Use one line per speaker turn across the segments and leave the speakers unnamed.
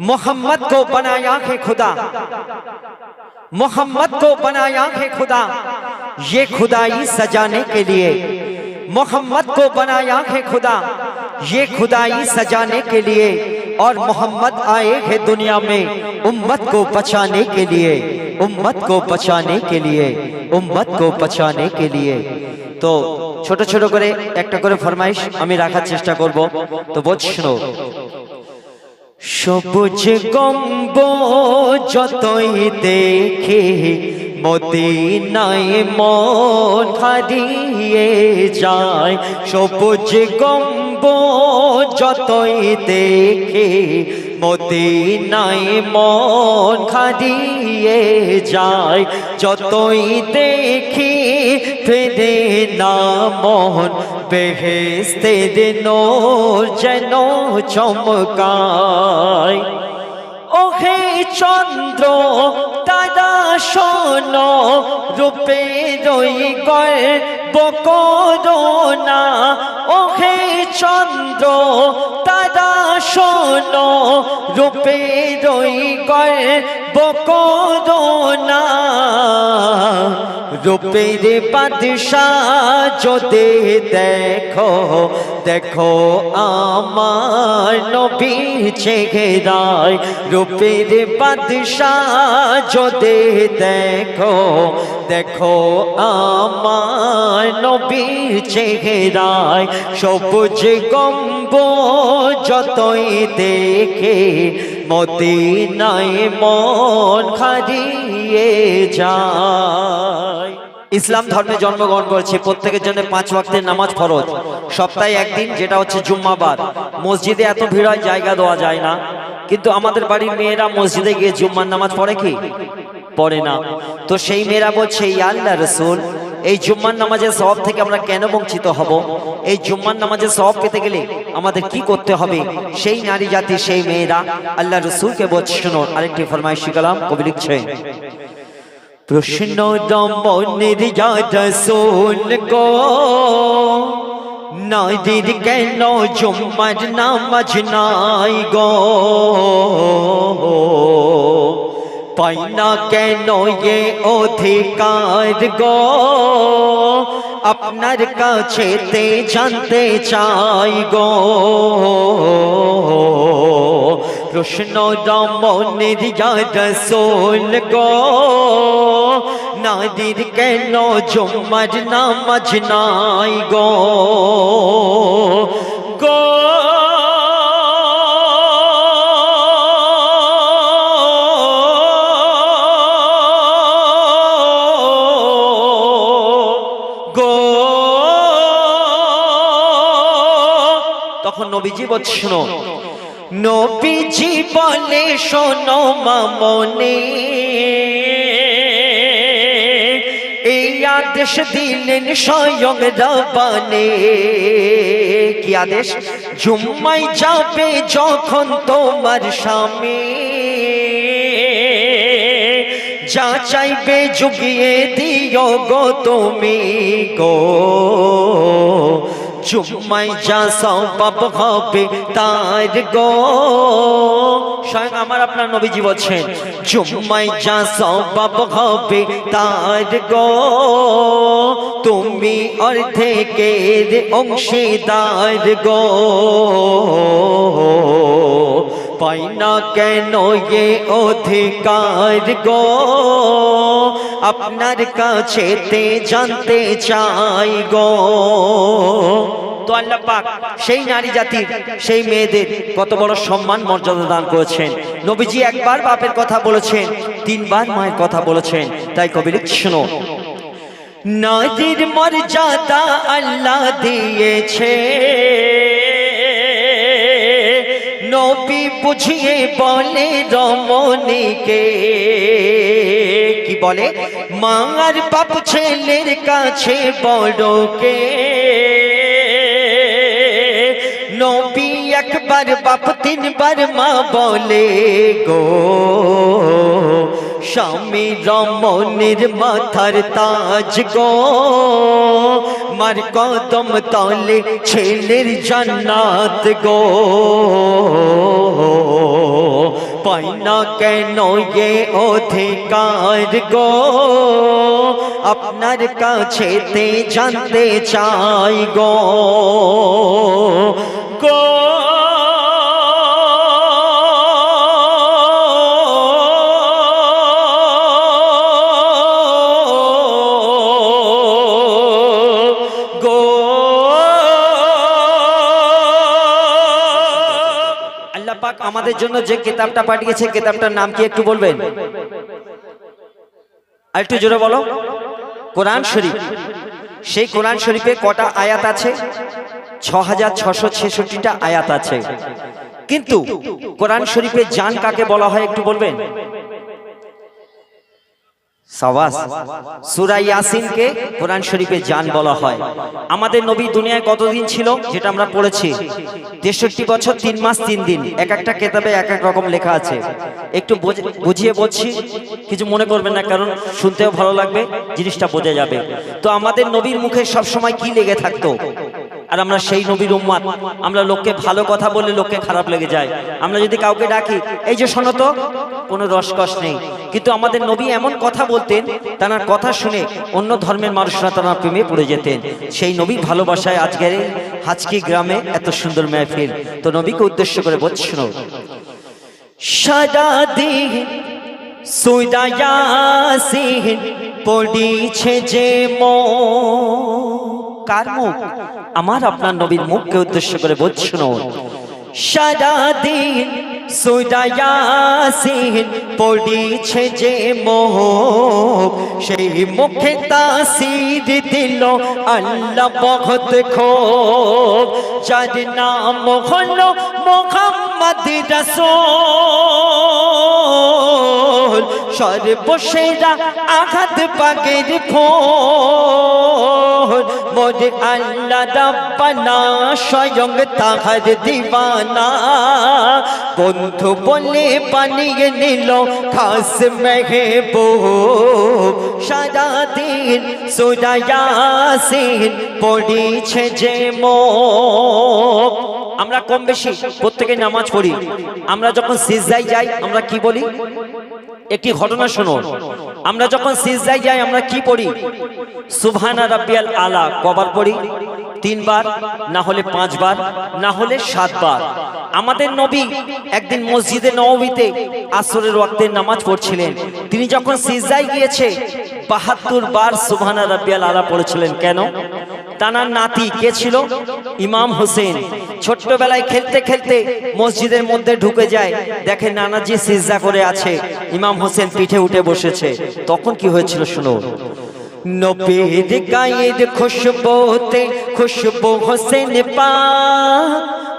मोहम्मद को बनाया है खुदा मोहम्मद को बनाया है खुदा ये खुदाई सजाने के लिए मोहम्मद को बनाया है खुदा ये खुदाई सजाने के लिए और मोहम्मद आए हैं दुनिया में उम्मत को बचाने के लिए उम्मत को बचाने के लिए उम्मत को बचाने के लिए তো ছোট ছোট করে একটা করে ফরমাইশ আমি রাখার চেষ্টা করব তো বোঝ শোনো সবুজ গম্ব যতই দেখে, মদিনায় মন হারিয়ে যায়। সবুজ গম্ব যতই দেখে, মদিনায় মন হারিয়ে যায়। যতই দেখি, ফেরে না মন বেহেস্তের নোর যেন চমকায়। ওহে চন্দ্র তারা শোন, রূপে রই বকরোনা। ওহে চন্দ্র তারা শোন, রূপে রই বকরোনা। রূপের বাদশাহ যদি দেখো দেখো আমার নবী চেহারায়। রূপের বাদশাহ যদি দেখো দেখো আমার নবীর চেহারায়। সবুজ গম্ব যতই দেখে মদিনায় মন হারিয়ে যায়। ইসলাম ধর্মে জন্মগ্রহণ করেছে, প্রত্যেকের জন্য পাঁচ ওয়াক্তের নামাজ ফরজ। সপ্তাহে একদিন, যেটা হচ্ছে জুম্মাবার মসজিদে এত ভিড় হয়, জায়গা দেওয়া যায় না। কিন্তু আমাদের বাড়ির মেয়েরা মসজিদে গিয়ে জুম্মার নামাজ পড়ে কি? পড়ে না। তো সেই মেয়েরা বলছে আল্লাহ রসুল এই জুম্মার নামাজের সব থেকে আমরা কেন বঞ্চিত হব? এই জুম্মার নামাজের সব পেতে গেলে আমাদের কি করতে হবে? সেই নারী জাতি, সেই মেয়েরা আল্লাহ রসুলকে বলছে, শোনো, আরেকটি ফরমাইশি কালাম কবি লিখছে প্রশ্ন দমনের গো। নারীর কেন জুম্মার নামাজ নাই গো? পাই না কেন এ অধিকার গো আপনার কাছে তে জানতে চাই গো প্রশ্ন রমনের রসোল গো নাদির কেন জুম্মার নামাজ নাই গো গো গো তখন নবীজি বলছে শোনো নবীজি বলে, শোনো মামনে, এই আদেশ দিলেন স্বয়ং রবানে কি আদেশ? জুম্মাই যাবে যখন তোমার স্বামী। যা চাইবে যুগিয়ে দিও গো তুমি গো। জুম্মাই যা পাপ হবে তার গো। স্বয়ং আমার আপনার নবীজি বলছেন জুম্মাই যা পাপ হবে তার গো। তুমি অর্ধেকের অংশীদার গো। কেন এ অধিকার গো? আপনার কাছে তে জানতে চাই গো। তো আল্লাহ পাক সেই নারী জাতির, সেই মেয়েদের কত বড় সম্মান মর্যাদা দান করেছেন। নবীজি একবার বাপের কথা বলেছেন, তিনবার মায়ের কথা বলেছেন। তাই কবি শোনো। নারীর মর্যাদা আল্লাহ দিয়েছে। নবী বুঝিয়ে বলে রমণীকে। কি বলে? মার বাপ ছেলের কাছে বড়কে। নবী একবার বাপ, তিনবার মা বলে গো। স্বামী রমণের মাথার তাজ গো মার কদম তলে ছেলের জান্নাত গো পাই না কেন এ অধিকার গো আপনার কাছেতে জানতে চাই গো গো গো আমাদের জন্য যে কিতাবটা পাঠিয়েছে, কিতাবটার নাম কি একটু বলবেন? আর একটু জোরে বলো। কোরআন শরীফ। সেই কোরআন শরীফে কটা আয়াত আছে? ছ হাজার ছশো ছেষট্টিটা আয়াত আছে। কিন্তু কোরআন শরীফে জান কাকে বলা হয় একটু বলবেন? কোরআন বলা হয়। আমাদের দুনিয়ায় কতদিন ছিল, যেটা আমরা পড়েছি? বছর, তিন মাস, তিন দিন। এক একটা কেতাবে এক এক রকম লেখা আছে। একটু বোঝ- বুঝিয়ে বলছি, কিছু মনে করবেন না, কারণ শুনতেও ভালো লাগবে, জিনিসটা বোঝা যাবে। তো আমাদের নবীর মুখে সবসময় কি লেগে থাকতো? আর আমরা সেই নবীর উম্মাদ। আমরা লোককে ভালো কথা বললে লোককে খারাপ লেগে যায়। আমরা যদি কাউকে ডাকি, এই যে শোনো তো, কোনো রসকস নেই। কিন্তু আমাদের নবী এমন কথা বলতেন তার কথা শুনে অন্য ধর্মের মানুষরা তারা প্রেমে পড়ে যেতেন। সেই নবী ভালোবাসায় আজকের হাজকি গ্রামে এত সুন্দর মেহফিল। তো নবীকে উদ্দেশ্য করে বলছি, শোনো সারা দিন সুদায়াসিন পড়িছে যে মো কার মুখ? আমার আপনার নবীর মুখকে উদ্দেশ্য করে বলছি শুনুন। সারা দিন সুদায়াসিন পড়িছে যে মোহ সেই মুখে তাসির দিল আল্লাহ বহুত খোব। যার নাম হলো মোহাম্মদ রসূল। সর্বসেরা আঘাত পাগের ফোল মোর আল্লাহ রব্বানা স্বয়ং তাহার দিবানা। বন্ধু বলে বানিয়ে নিল খাস মেহবুব। সারা দিন সুরায়াসিন পড়িছে যে মুখ আমরা কম বেশি প্রত্যেকে নামাজ পড়ি। আমরা যখন সিজদায় যাই, আমরা কি বলি? একটি ঘটনা শুনুন আমরা যখন সিজদায় যাই, আমরা কি পড়ি? সুবহানা রাব্বিয়াল আলা, কবার পড়ি? তিনবার, না হলে পাঁচবার, না হলে সাতবার। আমাদের নবী একদিন মসজিদে নবমীতে আসরের ওয়াক্তের নামাজ পড়ছিলেন। তিনি যখন সিজদায় গিয়েছে, বাহাত্তর বার সুবহানা রাব্বিয়াল আলা পড়েছিলেন। কেন? তানার নাতি কে ছিল? ইমাম হোসেন। ছোট্টবেলায় খেলতে খেলতে মসজিদের মধ্যে ঢুকে যায়। দেখে নানাজি সিজা করে আছে। ইমাম হোসেন পিঠে উঠে বসেছে। তখন কি হয়েছিল শুনো? নবীর গায়ের খুশবুতে খুশবু হোসেন পা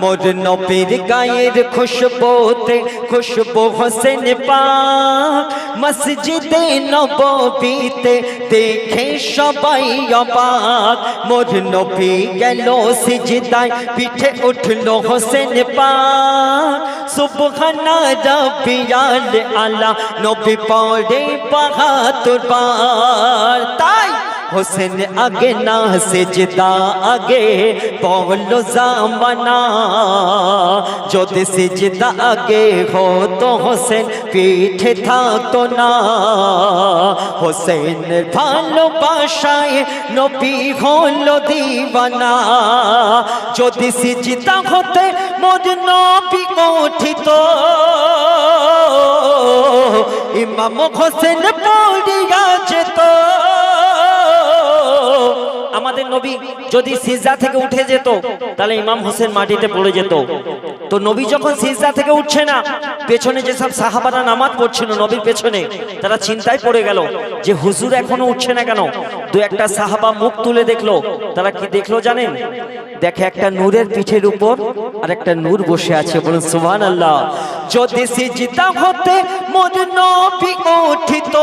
মোর নবীর গায়ের খুশবুতে খুশবু হোসেন পা মসজিদে নববীতে দেখে সবাই অবাক। মোর নবী গেল সিজদায়, পিঠে উঠল হোসেন পা সুবহানা রাব্বিয়াল আলা নবী পড়ে বাহাতুর বার তাই হোসেন আগে না সেজদা, আগে বলো জামানা। যদি সেজদা আগে হতো হোসেন, পিঠে থাকতো না। হোসেনের ভালোবাসায় নবী হলো দিবানা। যদি সিজদা হতে মোর নবী উঠিত, ইমাম হোসেন পড়িয়া যেত। আমাদের নবী যদি সিজা থেকে উঠে যেত, তাহলে ইমাম হোসেন মাটিতে পড়ে যেত। তো নবী যখন সিজা থেকে উঠছে না, পেছনে যেসব সাহাবারা নামাজ পড়ছিল নবীর পেছনে, তারা চিন্তায় পড়ে গেল যে হুজুর এখনও উঠছে না কেন? দু একটা সাহাবা মুখ তুলে দেখল, তারা কি দেখল জানেন? দেখে একটা নূরের পিঠের উপর আর একটা নূর বসে আছে। বলুন সুবহান আল্লাহ যদি সিজদা হতে মোর নবী উঠিত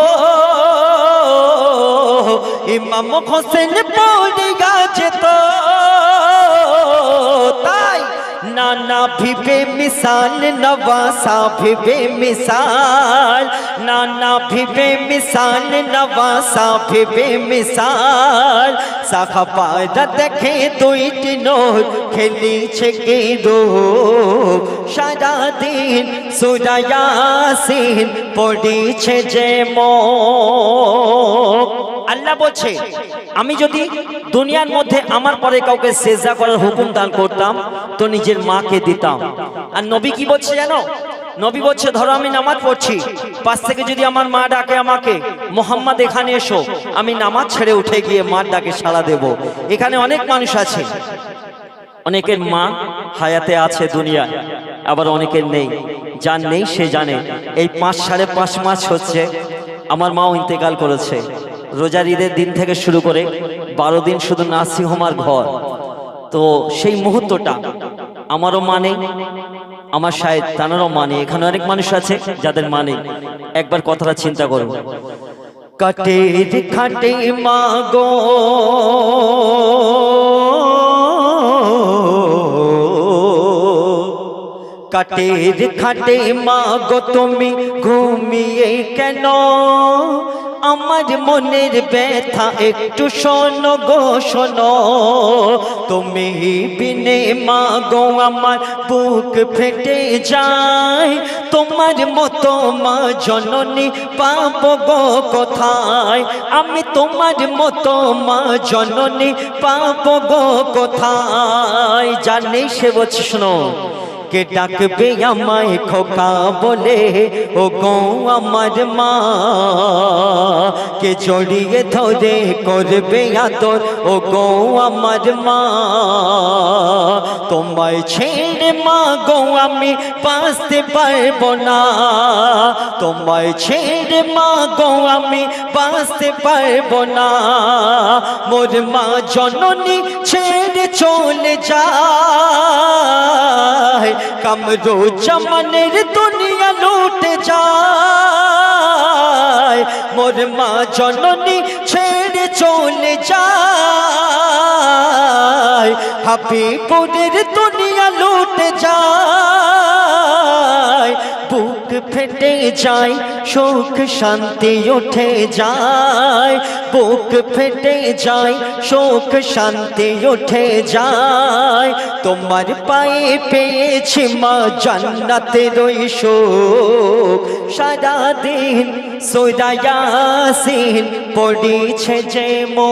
ইমাম হোসেন পড়ে গেছে তো তাই নানা ভিবে মিসাল নবাসা ভিবে মিসাল নানা ভিবে মিসাল নবাসা ভিবে মিসাল শাখা পায়দা দেখে দুইটি নোর খেলিছে কে রো সারা দিন সুরায়াসিন পড়িছে যে আল্লাহ বলছে আমি যদি দুনিয়ার মধ্যে আমার পরে কাউকে সেজা করার হুকুম দান করতাম তো নিজের মাকে দিতাম। আর নবী কি বলছে জানো? নবী বলছে, ধরো আমি নামাজ পড়ছি। পাশ থেকে যদি আমার মা ডাকে আমাকে, মোহাম্মদ, এখানে এসো। আমি নামাজ ছেড়ে উঠে গিয়ে মার ডাকে সাড়া দেব। এখানে অনেক মানুষ আছে। অনেকের মা হায়াতে আছে দুনিয়ায়, আবার অনেকের নেই। যার নেই, সে জানে। এই পাঁচ, সাড়ে পাঁচ মাস হচ্ছে, আমার মাও ইন্তেকাল করেছে। রোজার ঈদের দিন থেকে শুরু করে বারো দিন শুধু নার্সিংহোমার ঘর। তো সেই মুহূর্তটা আমারও মানে আমার সাহেব তানারও মানে এখানে অনেক মানুষ আছে যাদের মানে। একবার কথাটা চিন্তা করুন কাটে খাটে মাগো কাটের খাটে মাগো তুমি ঘুমিয়ে কেন? আমার মনের ব্যথা, একটু শোনো গো, শোনো। তুমি বিনে মাগো, আমার বুক ফেটে যায়। তোমার মতো মা জননী পাব গো কোথায়? আমি তোমার মতো মা জননী পাব গো কোথায়? জানি সে বলছে, শোনো। কে ডাকবে আমায় খোকা বলে, ও গো আমার মা, কে জড়িয়ে ধরে করবে আদর? ও গো আমার মা, তোমায় ছেড়ে মা গো আমি বাঁচতে পারব না। তোমায় ছেড়ে মা গো আমি বাঁচতে পারব না। মোর মা জননী ছেড়ে চলে যায়। কামরো চমনের দুনিয়া লুটে যায়। মোর মা জননী ছেড়ে চলে যায়। হাবিপুরের দুনিয়া লুটে যায়। বুক ফেটে যায়, সুখ শান্তি উঠে যায়। বুক ফেটে যায়, সুখ শান্তি উঠে যায়। তোমার পায়ে পেয়েছি মা জান্নাতের ওই সুখ। সারাদিন সোদায়াসিন পড়িছে যে মো